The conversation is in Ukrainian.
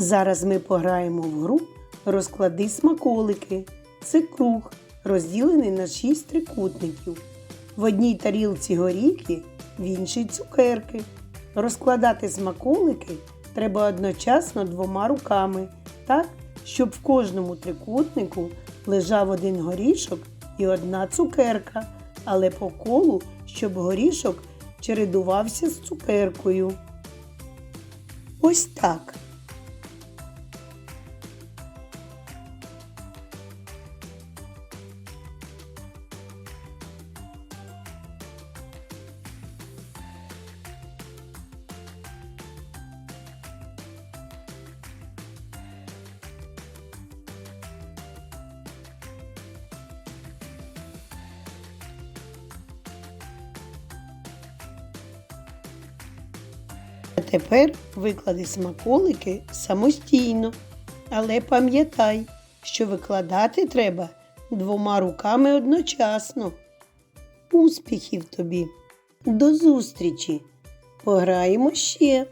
Зараз ми пограємо в гру Розклади смаколики. Це круг, розділений на шість трикутників. В одній тарілці горіхи, в іншій цукерки. Розкладати смаколики треба одночасно двома руками, так, щоб в кожному трикутнику лежав один горішок і одна цукерка, але по колу, щоб горішок чередувався з цукеркою. Ось так. Тепер виклади смаколики самостійно. Але пам'ятай, що викладати треба двома руками одночасно. Успіхів тобі! До зустрічі! Пограємо ще!